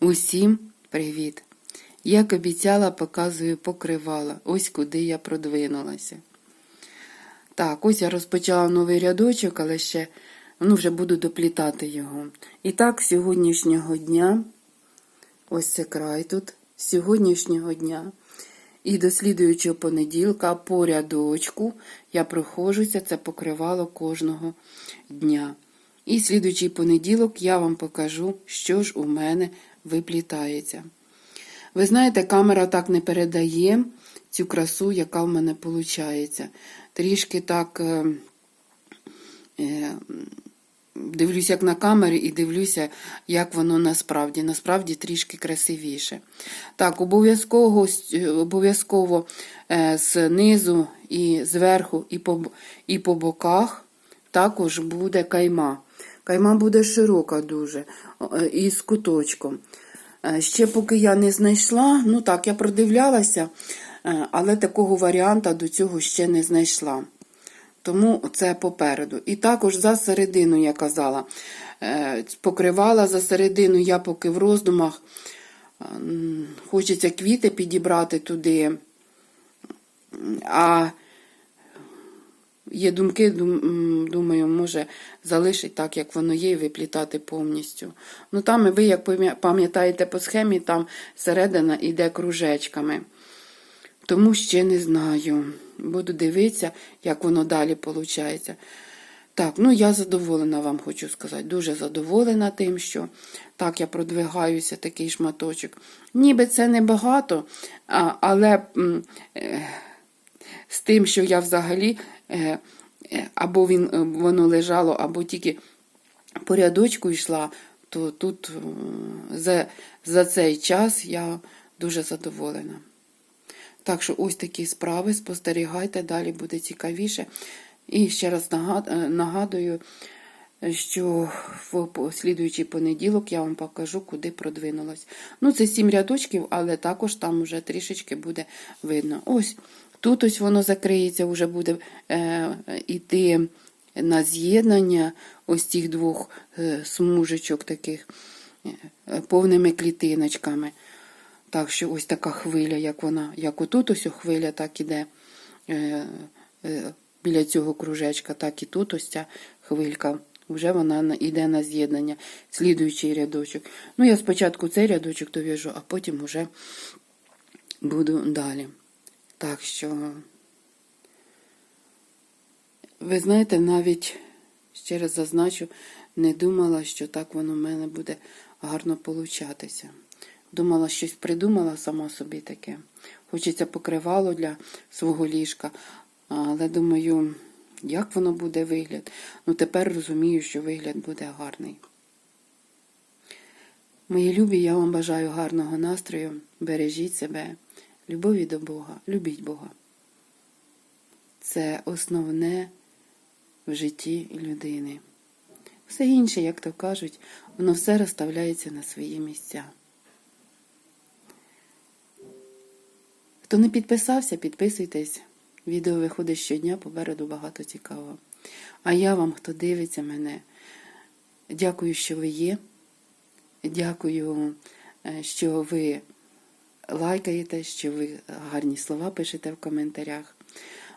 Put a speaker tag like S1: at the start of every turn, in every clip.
S1: Усім привіт! Як обіцяла, показую покривала. Ось куди я продвинулася. Так, ось я розпочала новий рядочок, але ще ну, вже буду доплітати його. І так, сьогоднішнього дня, ось це край тут, сьогоднішнього дня і до слідуючого понеділка по рядочку я проходжуся, це покривало кожного дня. І слідуючий понеділок я вам покажу, що ж у мене виплітається. Ви знаєте, камера так не передає цю красу, яка в мене виходить. Трішки так е, е, дивлюся, як на камері, і дивлюся, як воно насправді. Насправді трішки красивіше. Так, обов'язково обов'язково е, знизу і зверху, і по, і по боках також буде кайма. Кайма буде широка дуже, е, і з куточком. Е, Ще поки я не знайшла, ну так, я продивлялася, е, але такого варіанта до цього ще не знайшла. Тому це попереду. І також за середину я казала, покривала за середину, я поки в роздумах. Хочеться квіти підібрати туди. А є думки, думаю, може залишить так, як воно є, і виплітати повністю. Ну там ви, як пам'ятаєте по схемі, там середина йде кружечками. Тому ще не знаю. Буду дивитися, як воно далі виходить. Так, ну я задоволена вам хочу сказати. Дуже задоволена тим, що так я продвигаюся, такий шматочок. Ніби це небагато, але е, з тим, що я взагалі або він, е, воно лежало, або тільки по рядочку йшла, то тут е, за, за цей час я дуже задоволена. Так що ось такі справи, спостерігайте, далі буде цікавіше. І ще раз нагад- е, нагадую, що в слідуючий понеділок я вам покажу, куди продвинулась. Ну, це сім рядочків, але також там вже трішечки буде видно. Ось тут ось воно закриється, вже буде е, йти на з'єднання ось цих двох е, смужечок таких е, повними клітиночками. Так що ось така хвиля, як вона, як отут ось хвиля, так іде е, е, біля цього кружечка, так і тут ось ця хвилька. Вже вона йде на з'єднання, слідуючий рядочок. Ну, я спочатку цей рядочок дов'яжу, а потім вже буду далі. Так що, ви знаєте, навіть ще раз зазначу, не думала, що так воно в мене буде гарно получатися. Думала, щось придумала сама собі таке. Хочеться покривало для свого ліжка. Але думаю, як воно буде вигляд? Ну тепер розумію, що вигляд буде гарний. Мої любі, я вам бажаю гарного настрою. Бережіть себе, любові до Бога, любіть Бога. Це основне в житті людини. Все інше, як то кажуть, воно все розставляється на свої місця. Хто не підписався, підписуйтесь. Відео виходить щодня, попереду багато цікавого. А я вам, хто дивиться мене, дякую, що ви є. Дякую, е, що ви лайкаєте, що ви гарні слова пишете в коментарях.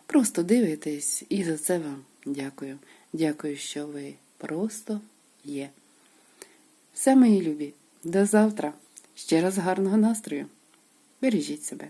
S1: Просто дивитесь і за це вам дякую. Дякую, що ви просто є. Все, мої любі, до завтра. Ще раз гарного настрою. Бережіть себе.